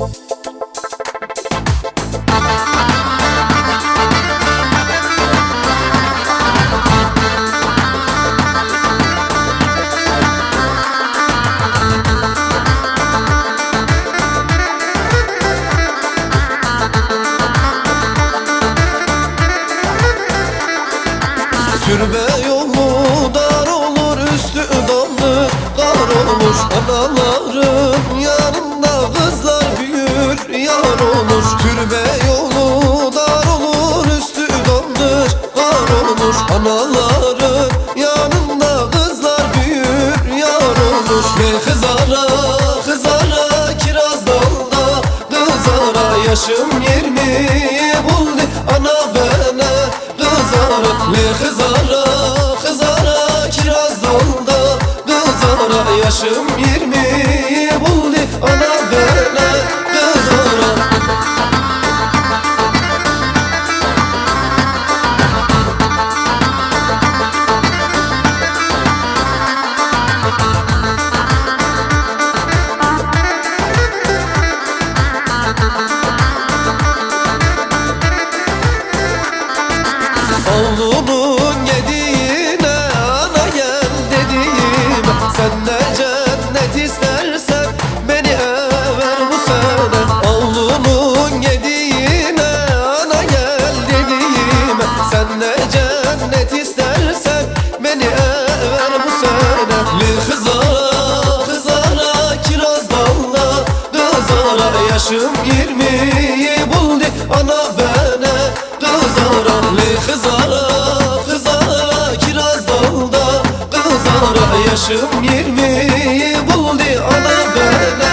Türbe yolu dar olur üstü damlı kar olur Anaların olur. Türbe yolu dar olur üstü damlı kar olur. Anaların yanında kızlar büyür yar olur. Ve kızara kızara kiraz dalda kızara Yaşım yirmiyi buldu ana bana kızara. Ve kızara kızara kiraz dalda kızara Yaşım yirmiyi Oğlunun yediğine ana gel dediğim Sen de cennet istersen beni ver bu sene. Oğlunun yediğine ana gel dediğim Sen de cennet istersen beni ver bu sene. Bir kızara kızara kiraz dalla kızara Yaşım yirmiyi yaşım yirmi buldu ana bana